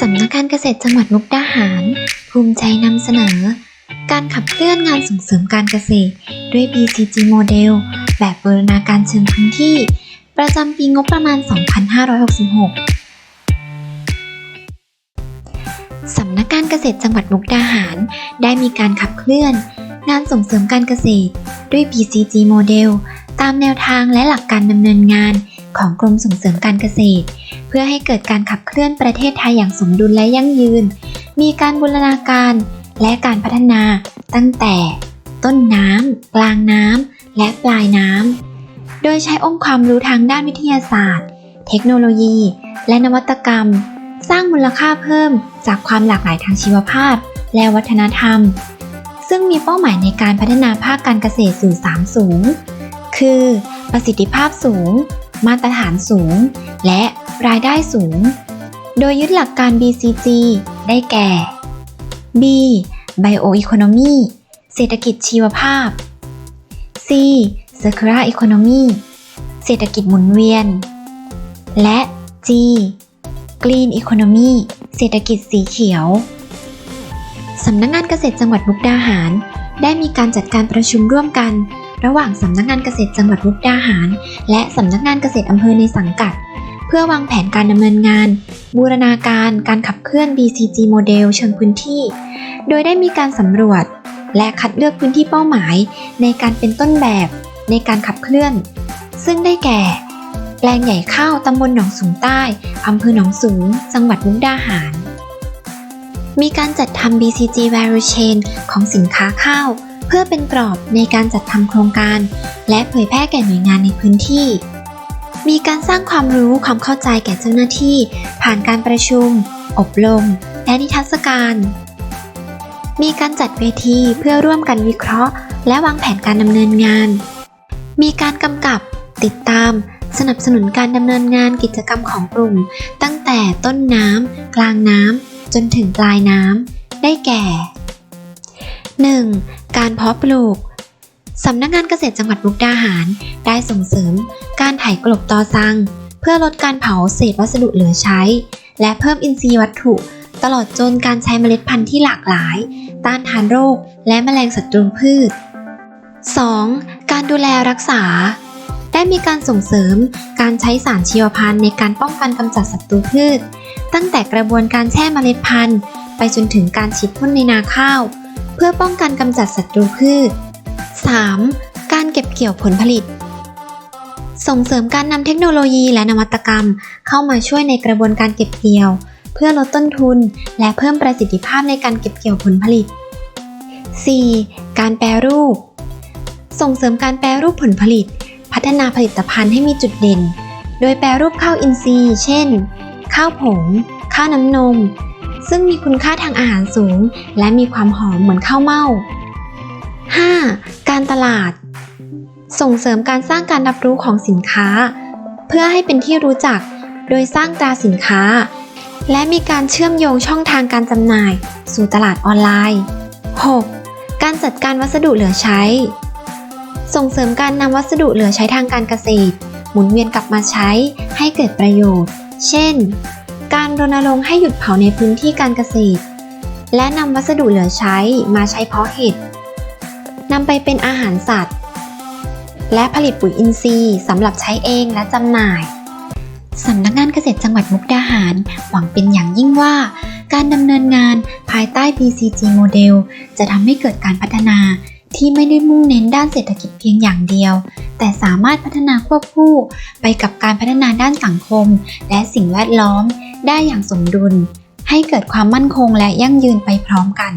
สำนักการเกษตรจังหวัดมุกดาหาร ภูมิใจนำเสนอ การขับเคลื่อนงานส่งเสริมการเกษตร ด้วย BCG โมเดลแบบบูรณาการเชิงพื้นที่ ประจำปีงบประมาณ 2566 สำนักการเกษตรจังหวัดมุกดาหาร ได้มีการขับเคลื่อน งานส่งเสริมการเกษตร ด้วย BCG โมเดลตามแนวทางและหลักการดำเนินงานของกรมส่งเสริมการเกษตร เพื่อให้เกิดการขับเคลื่อนประเทศไทยอย่างสมดุลและยั่งยืน มีการบูรณาการและการพัฒนาตั้งแต่ต้นน้ำ กลางน้ำ และปลายน้ำ โดยใช้องค์ความรู้ทางด้านวิทยาศาสตร์ เทคโนโลยี และนวัตกรรม สร้างมูลค่าเพิ่มจากความหลากหลายทางชีวภาพ และวัฒนธรรม ซึ่งมีเป้าหมายในการพัฒนาภาคการเกษตรสู่3สูง คือ ประสิทธิภาพสูง มาตรฐานสูง และรายได้สูง โดยยึดหลักการ BCG ได้แก่ B Bioeconomy เศรษฐกิจชีวภาพ C Circular Economy เศรษฐกิจหมุนเวียน และ G Green Economy เศรษฐกิจสีเขียว สำนักงานเกษตรจังหวัดมุกดาหาร ได้มีการจัดการประชุมร่วมกัน ระหว่างสำนักงานเกษตรจังหวัดมุกดาหาร และสำนักงานเกษตรอำเภอในสังกัด เพื่อวางแผนการดำเนินงาน บูรณาการการขับเคลื่อน BCG โมเดลเชิงพื้นที่ โดยได้มีการสำรวจ และคัดเลือกพื้นที่เป้าหมาย ในการเป็นต้นแบบในการขับเคลื่อน ซึ่งได้แก่ แปลงใหญ่ข้าวตำบลหนองสูงใต้อำเภอหนองสูง จังหวัดมุกดาหาร มีการจัดทำ BCG value chain ของสินค้าข้าว เพื่อเป็นกรอบในการจัดทำโครงการ และเผยแพร่แก่หน่วยงานในพื้นที่ มีการสร้างความรู้ความเข้าใจแก่เจ้าหน้าที่ ผ่านการประชุม อบรม และนิทรรศการ มีการจัดเวทีเพื่อร่วมกันวิเคราะห์ และวางแผนการดำเนินงาน มีการกำกับ ติดตาม สนับสนุนการดำเนินงานกิจกรรมของกลุ่ม ตั้งแต่ต้นน้ำกลางน้ำจนถึงปลายน้ำได้แก่ 1. การเพาะปลูกสำนักงานเกษตรจังหวัดมุกดาหาร ได้ส่งเสริม การไถกลบตอซัง เพื่อลดการเผาเศษวัสดุเหลือใช้ และเพิ่มอินทรีย์วัตถุ ตลอดจนการใช้เมล็ดพันธุ์ที่หลากหลาย ต้านทานโรค และแมลงศัตรูพืช 2. การดูแลรักษา ได้มีการส่งเสริม การใช้สารชีวพันธุ์ในการป้องกันกำจัดศัตรูพืช ตั้งแต่กระบวนการแช่เมล็ดพันธุ์ ไปจนถึงการฉีดพ่นในนาข้าว เพื่อป้องกันกำจัดศัตรูพืช 3. การเก็บเกี่ยวผลผลิต ส่งเสริมการนำเทคโนโลยีและนวัตกรรม เข้ามาช่วยในกระบวนการเก็บเกี่ยว เพื่อลดต้นทุน และเพิ่มประสิทธิภาพในการเก็บเกี่ยวผลผลิต 4. การแปรรูป ส่งเสริมการแปรรูปผลผลิต พัฒนาผลิตภัณฑ์ให้มีจุดเด่น โดยแปรรูปข้าวอินทรีย์ เช่น ข้าวผง ข้าวน้ำนม ซึ่งมีคุณค่าทางอาหารสูง และมีความหอมเหมือนข้าวเม่า 5. การตลาด ส่งเสริมการสร้างการรับรู้ของสินค้า เพื่อให้เป็นที่รู้จัก โดยสร้างตราสินค้า และมีการเชื่อมโยงช่องทางการจำหน่าย สู่ตลาดออนไลน์ 6. การจัดการวัสดุเหลือใช้ ส่งเสริมการนำวัสดุเหลือใช้ทางการเกษตร หมุนเวียนกลับมาใช้ให้เกิดประโยชน์ เช่น การรณรงค์ให้หยุดเผาในพื้นที่การเกษตร และนำวัสดุเหลือใช้มาใช้เพาะเห็ดนำไปเป็นอาหารสัตว์ และผลิตปุ๋ยอินทรีย์สำหรับใช้เองและจำหน่ายสำนักงานเกษตรจังหวัดมุกดาหาร หวังเป็นอย่างยิ่งว่า การดำเนินงานภายใต้ BCG โมเดลจะทำให้เกิดการพัฒนาที่ไม่ได้มุ่งเน้นด้านเศรษฐกิจเพียงอย่างเดียว แต่สามารถพัฒนาควบคู่ไปกับการพัฒนาด้านสังคม และสิ่งแวดล้อมได้อย่างสมดุล ให้เกิดความมั่นคงและยั่งยืนไปพร้อมกัน